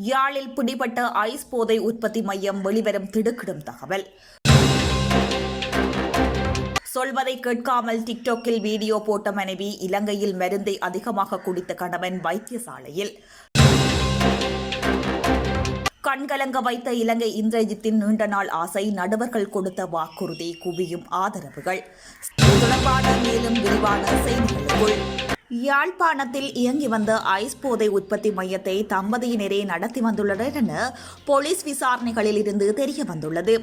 யாழில் பிடிபட்ட ஐஸ் போதை உற்பத்தி மையம் வெளிவரும் திடுக்கிடும் தகவல். சொல்வதை கேட்காமல் டிக்டாக்கில் வீடியோ போட்ட மனைவி இலங்கையில் மருந்தை அதிகமாக குடித்த கணவன் வைத்தியசாலையில். கண்கலங்க வைத்த இலங்கை இந்திரஜித்தின் நீண்ட நாள் ஆசை நடுவர்கள் கொடுத்த வாக்குறுதி குவியும் ஆதரவுகள். தொடர்பான மேலும் விரிவான செய்திகளுக்குள். யாழ்ப்பாணத்தில் இயங்கி வந்த ஐஸ் போதை உற்பத்தி மையத்தை தம்பதியினரே நடத்தி வந்துள்ளனர் என போலீஸ் விசாரணைகளில் இருந்து தெரிய வந்துள்ளது.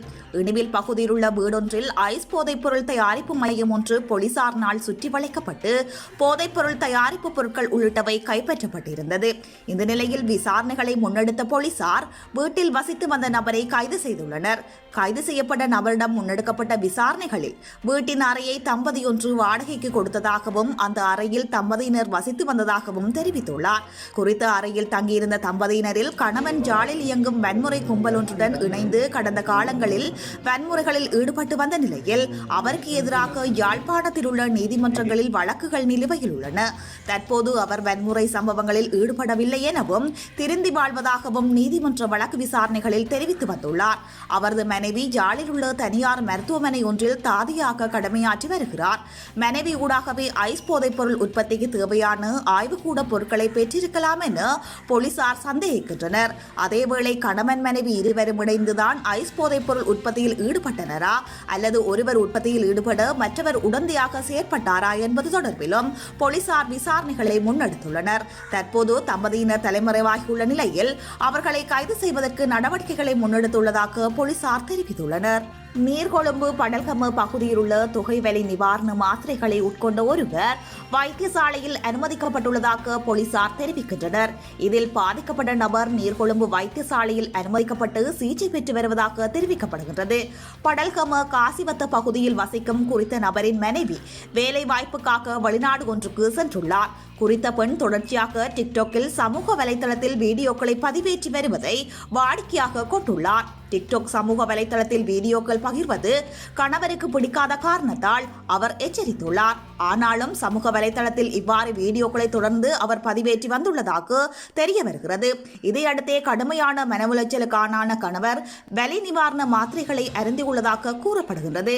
இனிவில் பகுதியில் உள்ள வீடொன்றில் ஐஸ் போதைப் பொருள் தயாரிப்பு மையம் ஒன்று போலீசாரினால் சுற்றி வளைக்கப்பட்டு போதைப் பொருள் தயாரிப்பு பொருட்கள் உள்ளிட்டவை கைப்பற்றப்பட்டிருந்தது. இந்த நிலையில் விசாரணைகளை முன்னெடுத்த போலீசார் வீட்டில் வசித்து வந்த நபரை கைது செய்துள்ளனர். கைது செய்யப்பட்ட நபரிடம் முன்னெடுக்கப்பட்ட விசாரணைகளில் வீட்டின் அறையை தம்பதியொன்று வாடகைக்கு கொடுத்ததாகவும் அந்த அறையில் தம்பதி தம்பதியினர் வசித்து வந்ததாகவும் தெரிவித்துள்ளார். குறித்த அறையில் தங்கியிருந்த தம்பதியினரில் கணவன் ஜாலில் இயங்கும் வன்முறை கும்பல் ஒன்றுடன் இணைந்து கடந்த காலங்களில் வன்முறைகளில் ஈடுபட்டு வந்த நிலையில் அவருக்கு எதிராக யாழ்ப்பாணத்தில் உள்ள நீதிமன்றங்களில் வழக்குகள் நிலுவையில் உள்ளன. தற்போது அவர் வன்முறை சம்பவங்களில் ஈடுபடவில்லை எனவும் திருந்தி வாழ்வதாகவும் நீதிமன்ற வழக்கு விசாரணைகளில் தெரிவித்து வந்துள்ளார். அவரது மனைவி ஜாலில் உள்ள தனியார் மருத்துவமனை ஒன்றில் தாதியாக கடமையாற்றி வருகிறார். மனைவி ஊடாகவே ஐஸ் போதைப் பொருள் உற்பத்திக்கு தேவையான ஆய்வுக்கூட பொருட்களை பெற்றிருக்கலாம் என போலீசார் சந்தேகிக்கின்றனர். அதேவேளை கணவன் மனைவி இருவரும் இணைந்துதான் ஐஸ் போதைப்பொருள் உற்பத்தியில் ஈடுபட்டனரா? அல்லது ஒருவர் உற்பத்தியில் ஈடுபட மற்றவர் உடந்தையாக செயற்பட்டாரா என்பது தொடர்பிலும் போலீசார் விசாரணைகளை முன்னெடுத்துள்ளனர். தற்போது தம்பதியினர் தலைமறைவாகியுள்ள நிலையில் அவர்களை கைது செய்வதற்கு நடவடிக்கைகளை முன்னெடுத்துள்ளதாக போலீசார் தெரிவித்துள்ளனர். நீர்கொழும்பு படல்கம பகுதியில் உள்ள தொகைவெளி நிவாரண மாத்திரைகளை உட்கொண்ட ஒருவர் வைத்தியசாலையில் அனுமதிக்கப்பட்டுள்ளதாக போலீசார் தெரிவிக்கின்றனர். இதில் பாதிக்கப்பட்ட நபர் நீர்கொழும்பு வைத்தியசாலையில் அனுமதிக்கப்பட்டு சிகிச்சை பெற்று வருவதாக தெரிவிக்கப்படுகின்றது. படல்கம காசிவத்த பகுதியில் வசிக்கும் குறித்த நபரின் மனைவி வேலை வாய்ப்புக்காக வெளிநாடு ஒன்றுக்கு சென்றுள்ளார். குறித்த பெண் தொடர்ச்சியாக டிக்டாக்கில் சமூக வலைதளத்தில் வீடியோக்களை பதிவேற்றி வருவதை வாடிக்கையாக கொண்டுள்ளார். டிக்டாக் சமூக வலைதளத்தில் வீடியோக்கள் பகிர்வது கணவருக்கு பிடிக்காத காரணத்தால் அவர் எச்சரித்துள்ளார். ஆனாலும் சமூக வலைதளத்தில் இவ்வாறு வீடியோக்களை தொடர்ந்து அவர் பதிவேற்றி வந்துள்ளதாக தெரிய வருகிறது. இதையடுத்தே கடுமையான மன உளைச்சலுக்கான கணவர் வலி நிவாரண மாத்திரைகளை அருந்தியுள்ளதாக கூறப்படுகின்றது.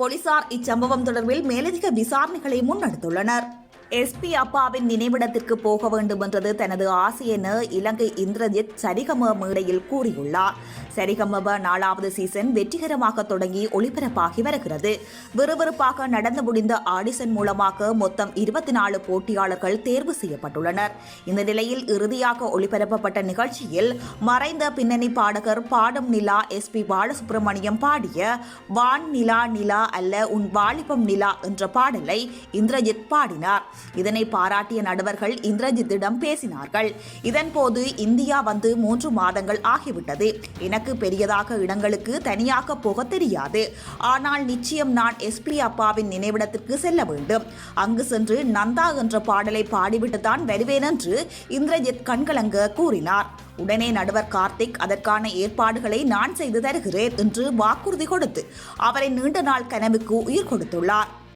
போலீசார் இச்சம்பவம் தொடர்பில் மேலதிக விசாரணைகளை முன்னெடுத்துள்ளனர். எஸ்பி அப்பாவின் நினைவிடத்திற்கு போக வேண்டும் என்றது தனது ஆசை என இலங்கை இந்திரஜித் சரிகம மேடையில் கூறியுள்ளார். சரிகமப நாலாவது சீசன் வெற்றிகரமாக தொடங்கி ஒளிபரப்பாகி வருகிறது. விறுவிறுப்பாக நடந்து முடிந்த ஆடிஷன் மூலமாக மொத்தம் இருபத்தி நாலு போட்டியாளர்கள் தேர்வு செய்யப்பட்டுள்ளனர். இந்த நிலையில் இறுதியாக ஒளிபரப்பப்பட்ட நிகழ்ச்சியில் மறைந்த பின்னணி பாடகர் பாடும் நிலா எஸ் பி பாலசுப்ரமணியம் பாடிய வான் நிலா நிலா அல்ல உன் வாலிபம் நிலா என்ற பாடலை இந்திரஜித் பாடினார். இதனை பாராட்டிய நடுவர்கள் இந்திரஜித்திடம் பேசினார்கள். இதன்போது இந்தியா வந்து மூன்று மாதங்கள் ஆகிவிட்டது. எனக்கு பெரியதாக இடங்களுக்கு தனியாக போக தெரியாது. ஆனால் நிச்சயம் நான் எஸ்பி அப்பாவின் நினைவிடத்திற்கு செல்ல வேண்டும். அங்கு சென்று நந்தா என்ற பாடலை பாடிவிட்டு தான் வருவேன் என்று இந்திரஜித் கண்கலங்க கூறினார். உடனே நடுவர் கார்த்திக் அதற்கான ஏற்பாடுகளை நான் செய்து தருகிறேன் என்று வாக்குறுதி கொடுத்து அவரை நீண்ட நாள் கனவுக்கு உயிர் கொடுத்துள்ளார்.